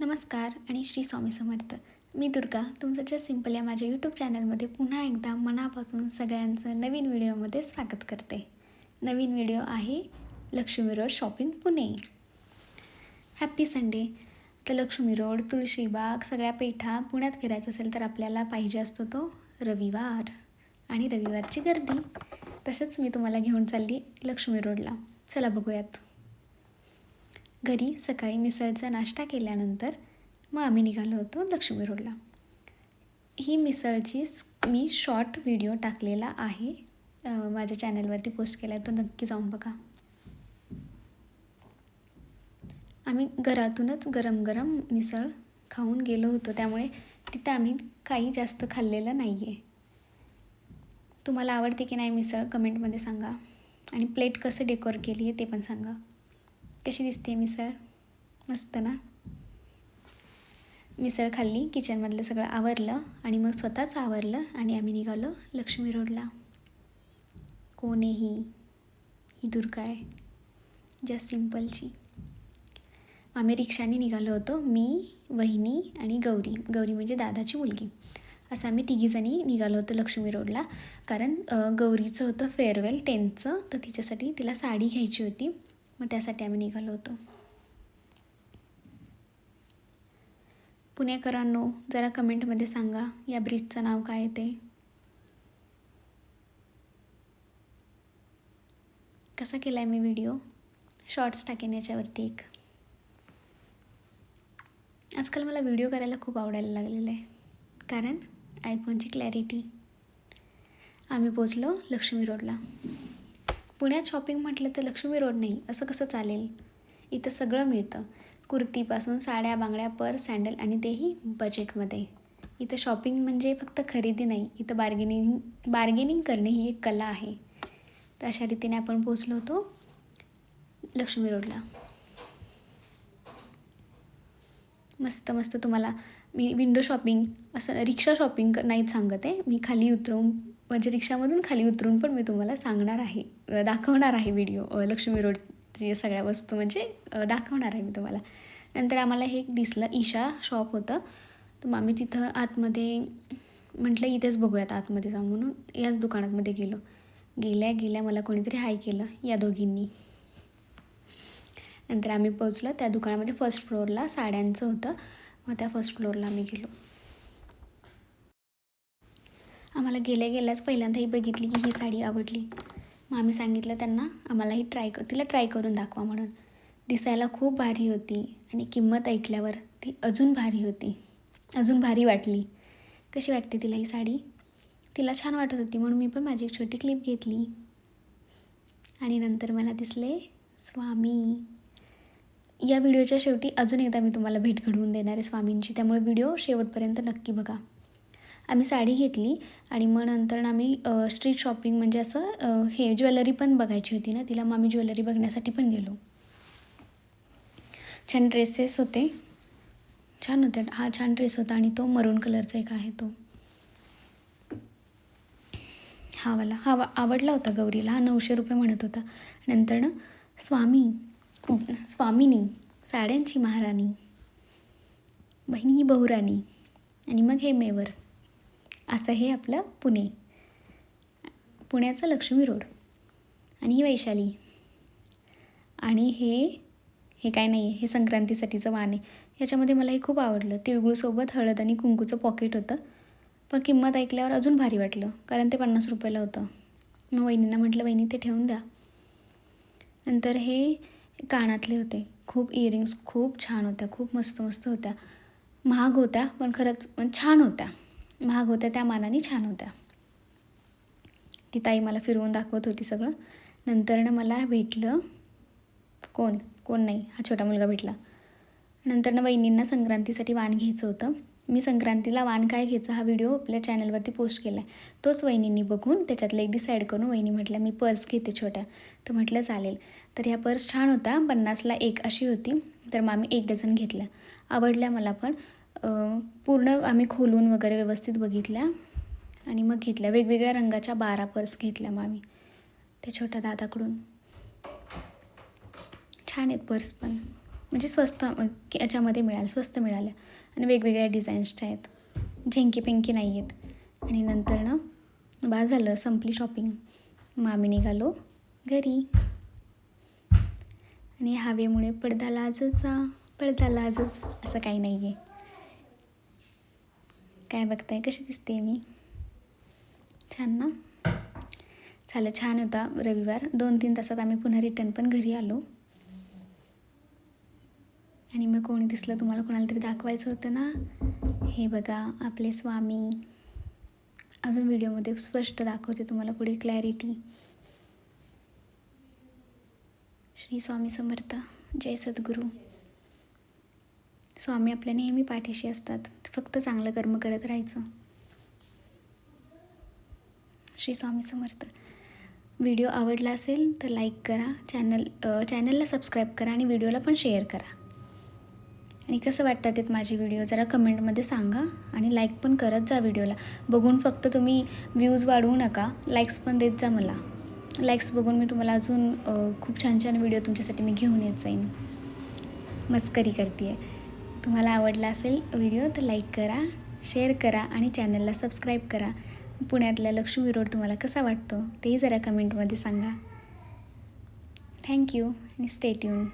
नमस्कार आणि श्री स्वामी समर्थ. मी दुर्गा तुमचं जस्ट सिंपल या माझ्या यूट्यूब चॅनलमध्ये पुन्हा एकदा मनापासून सगळ्यांचं नवीन व्हिडिओमध्ये स्वागत करते. नवीन व्हिडिओ आहे Laxmi road shopping Pune. Happy Sunday तर लक्ष्मी रोड तुळशीबाग सगळ्या पेठा पुण्यात फिरायचं असेल तर आपल्याला पाहिजे असतो तो रविवार आणि रविवारची गर्दी. तसंच मी तुम्हाला घेऊन चालली लक्ष्मी रोडला. चला बघूयात. घरी सकाळी मिसळचा नाश्ता केल्यानंतर मग आम्ही निघालो होतो लक्ष्मी रोडला ही मिसळची मी शॉर्ट व्हिडिओ टाकलेला आहे. माझ्या चॅनलवरती पोस्ट केला आहे तो नक्की जाऊन बघा. आम्ही घरातूनच गरम गरम मिसळ खाऊन गेलो होतो त्यामुळे तिथं आम्ही काही जास्त खाल्लेलं नाही आहे तुम्हाला आवडते की नाही मिसळ कमेंटमध्ये सांगा. आणि प्लेट कसं डेकोर केली आहे ते पण सांगा. कशी दिसते मिसळ? मस्त ना? मिसळ खाल्ली किचनमधलं सगळं आवरलं आणि मग स्वतःच आवरलं आणि आम्ही निघालो लक्ष्मी रोडला. कोण ही? दुर्गा आहे जस्ट सिम्पलची. आम्ही रिक्षाने निघालो होतो मी वहिनी आणि गौरी. गौरी म्हणजे दादाची मुलगी. असं आम्ही तिघीजणी निघालो होतो लक्ष्मी रोडला. कारण गौरीचं होतं फेअरवेल टेन्थचं तर तिच्यासाठी तिला साडी घ्यायची होती. मग त्यासाठी आम्ही निघालो होतो. पुणेकरांनो जरा कमेंटमध्ये सांगा या ब्रिजचं नाव काय आहे ते? कसा केला आहे मी व्हिडिओ? शॉर्ट्स टाकेन याच्यावरती एक. आजकाल मला व्हिडिओ करायला खूप आवडायला लागलेलं आहे. कारण आयफोनची क्लॅरिटी आम्ही पोचलो लक्ष्मी रोडला पुण्यात शॉपिंग म्हटलं तर लक्ष्मी रोड नाही असं कसं चालेल? इथं सगळं मिळतं. कुर्तीपासून साड्या बांगड्या पर्स सँडल आणि तेही बजेटमध्ये इथं शॉपिंग म्हणजे फक्त खरेदी नाही इथं बार्गेनिंग बार्गेनिंग करणे ही एक कला आहे. तर अशा रीतीने आपण पोचलो होतो लक्ष्मी रोडला मस्त मस्त तुम्हाला मी विंडो शॉपिंग असं रिक्षा शॉपिंग क- नाहीच सांगत आहे. मी खाली उतरवून म्हणजे रिक्षामधून खाली उतरून पण मी तुम्हाला सांगणार आहे दाखवणार आहे व्हिडिओ लक्ष्मी रोडची सगळ्या वस्तू म्हणजे दाखवणार आहे मी तुम्हाला. नंतर आम्हाला हे एक दिसलं ईशा शॉप होतं. तर मग आम्ही तिथं आतमध्ये म्हटलं इथेच बघूयात आतमध्ये जाऊन म्हणून याच दुकानातमध्ये गेलो. गेल्या गेल्या मला कोणीतरी हाय केलं या दोघींनी. नंतर आम्ही पोचलो त्या दुकानामध्ये फर्स्ट फ्लोअरला साड्यांचं होतं. मग त्या फर्स्ट फ्लोअरला आम्ही गेलो. आम्हाला गेल्या गेल्याच पहिल्यांदा ही बघितली की ही साडी आवडली. मग आम्ही सांगितलं त्यांना आम्हाला ही ट्राय क तिला ट्राय करून दाखवा म्हणून. दिसायला खूप भारी होती आणि किंमत ऐकल्यावर ती अजून भारी होती. अजून भारी वाटली. कशी वाटते तिला ही साडी? तिला छान वाटत होती म्हणून मी पण माझी एक छोटी क्लिप घेतली. आणि नंतर मला दिसले स्वामी या व्हिडिओच्या शेवटी अजून एकदा मी तुम्हाला भेट घडवून देणार आहे स्वामींची. त्यामुळे व्हिडिओ शेवटपर्यंत नक्की बघा. आम्ही साडी घेतली आणि मग नंतर आम्ही स्ट्रीट शॉपिंग म्हणजे असं हे ज्वेलरी पण बघायची होती ना तिला मग आम्ही ज्वेलरी बघण्यासाठी पण गेलो. छान ड्रेसेस होते. छान होते हा छान ड्रेस होता आणि तो मरून कलरचा एक आहे तो. हा वाला. हा वा- आवडला होता गौरीला. हा नऊशे रुपये म्हणत होता. नंतर ना स्वामी स्वामिनी साड्यांची महाराणी बहिणी ही बहुराणी आणि मग हे मेवर. असं हे आपलं पुणे. पुण्याचं लक्ष्मी रोड. आणि ही वैशाली. आणि हे हे काय नाही आहे हे संक्रांतीसाठीचं वाण आहे. ह्याच्यामध्ये मला हे खूप आवडलं. तिळगुळसोबत हळद आणि कुंकूचं पॉकेट होतं. पण किंमत ऐकल्यावर अजून भारी वाटलं कारण ते पन्नास रुपयाला होतं. मग वहिनींना म्हटलं वहिनी ते ठेवून द्या. नंतर हे कानातले होते. खूप इयरिंग्स खूप छान होत्या खूप मस्त मस्त होत्या. महाग होत्या पण खरंच पण छान होत्या. महाग होत्या त्या मानाने छान होत्या. ती ताई मला फिरवून दाखवत होती सगळं. नंतर ना मला भेटलं कोण? कोण नाही हा छोटा मुलगा भेटला. नंतर ना वहिनींना संक्रांतीसाठी वाण घ्यायचं होतं. मी संक्रांतीला वाण काय घ्यायचं हा व्हिडिओ आपल्या चॅनलवरती पोस्ट केला आहे. तोच वहिनींनी बघून त्याच्यातलं एक डिसाईड करून वहिनी म्हटल्या मी पर्स घेते छोट्या. तर म्हटलं चालेल. तर ह्या पर्स छान होता पन्नासला एक अशी होती. तर मग आम्ही एक डझन घेतल्या. आवडल्या मला पण. पूर्ण आम्ही खोलून वगैरे व्यवस्थित बघितल्या आणि मग घेतल्या. वेगवेगळ्या रंगाच्या बारा पर्स घेतल्या मग आम्ही त्या छोट्या दादाकडून. छान आहेत पर्स पण. म्हणजे स्वस्त याच्यामध्ये मिळाल्या स्वस्त मिळाल्या. आणि वेगवेगळ्या डिझाईन्सच्या आहेत. झेंकी पेंकी नाही आहेत. आणि नंतर ना बा झालं संपली शॉपिंग मग आम्ही निघालो घरी. आणि हवेमुळे पडदा लाजचा पडदा लाजच असं काही नाही आहे काय बघताय? कशी दिसते मी? छान ना? झालं छान होता रविवार. दोन तीन तासात आम्ही पुन्हा रिटर्न पण घरी आलो. आणि मग कोणी दिसलं तुम्हाला कोणाला तरी दाखवायचं होतं ना? हे बघा आपले स्वामी. अजून व्हिडिओमध्ये स्पष्ट दाखवते तुम्हाला पुढे क्लॅरिटी श्री स्वामी समर्थ. जय सद्गुरू. स्वामी आपल्या नेहमी पाठीशी असतात. फक्त चांगलं कर्म करत राहायचं. श्री स्वामी समर्थ. व्हिडिओ आवडला असेल तर लाईक करा. चॅनल चॅनलला सबस्क्राईब करा आणि व्हिडिओला पण शेअर करा. आणि कसं वाटतात आहेत माझे व्हिडिओ? जरा कमेंटमध्ये सांगा आणि लाईक पण करत जा व्हिडिओला. बघून फक्त तुम्ही व्ह्यूज वाढवू नका. लाईक्स पण देत जा मला. लाईक्स बघून मी तुम्हाला अजून खूप छान छान व्हिडिओ तुमच्यासाठी मी घेऊन येत जाईन. मस्करी करते आहे तुम्हाला आवडला असेल व्हिडिओ तर लाईक करा शेअर करा आणि चॅनलला सबस्क्राईब करा. पुण्यातला लक्ष्मी रोड तुम्हाला कसा वाटतो तेही जरा कमेंटमध्ये सांगा. थँक्यू आणि स्टे ट्यून